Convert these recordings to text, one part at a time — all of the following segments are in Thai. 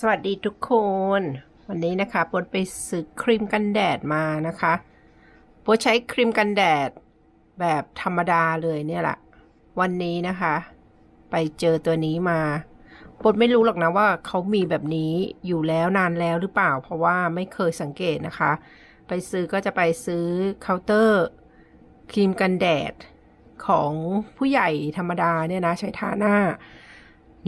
สวัสดีทุกคน วันนี้นะคะปดไปซื้อครีมกันแดดมานะคะปดใช้ครีมกันแดดแบบธรรมดาเลยเนี่ยแหละ วันนี้นะคะ ไปเจอตัวนี้มาปดไม่รู้หรอกนะว่าเขามีแบบนี้อยู่แล้วนานแล้วหรือเปล่า เพราะว่าไม่เคยสังเกตนะคะ ไปซื้อก็จะไปซื้อเคาน์เตอร์ครีมกันแดดของผู้ใหญ่ธรรมดาเนี่ยนะใช้ทาหน้า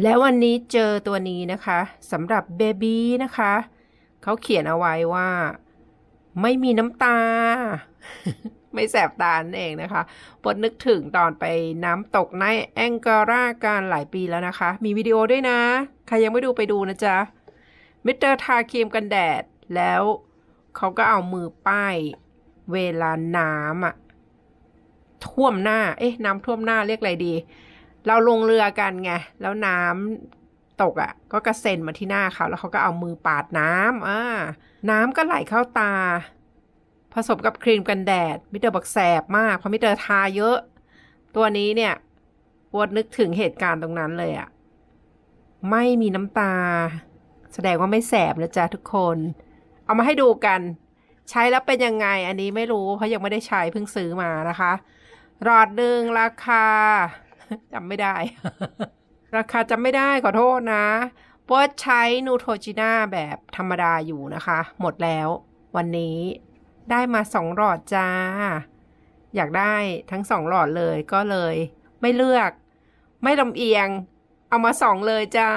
แล้ววันนี้เจอตัวนี้นะคะสำหรับเบบี้นะคะ เขาเขียนเอาไว้ว่า ไม่มีน้ำตา ไม่แสบตานั่นเองนะคะปดนึกถึงตอนไปน้ำตกในแองการาการหลายปีแล้วนะคะ มีวิดีโอด้วยนะ ใครยังไม่ดูไปดูนะจ๊ะ มิสเตอร์ทาครีมกันแดด แล้วเขาก็เอามือป้าย เวลาน้ำอะท่วมหน้า เอ๊ะ น้ำท่วมหน้าเรียกอะไรดี เราลงเรือกันไง แล้วน้ำตกอะ่ะ ก็กระเซ็นมาที่หน้าเขา แล้วเขาก็เอามือปาดน้ำอ่าน้ำก็ไหลเข้าตา ผสมกับครีมกันแดด มิเตอร์บอกแสบมาก เพราะมิเตอร์ทาเยอะ ตัวนี้เนี่ยปวดนึกถึงเหตุการณ์ตรงนั้นเลยอะ่ะ ไม่มีน้ำตา แสดงว่าไม่แสบนะจ๊ะทุกคน เอามาให้ดูกัน ใช้แล้วเป็นยังไง อันนี้ไม่รู้ เพราะยังไม่ได้ใช้เพิ่งซื้อมานะคะ หลอดหนึ่งราคา จำไม่ได้ ราคาจำไม่ได้ขอโทษนะเพราะใช้นูโทจิน่าแบบธรรมดาอยู่นะคะ หมดแล้ว วันนี้ได้มาสองหลอดจ้า อยากได้ทั้งสองหลอดเลยก็เลย ไม่เลือก ไม่ลำเอียง เอามาสองเลยจ้า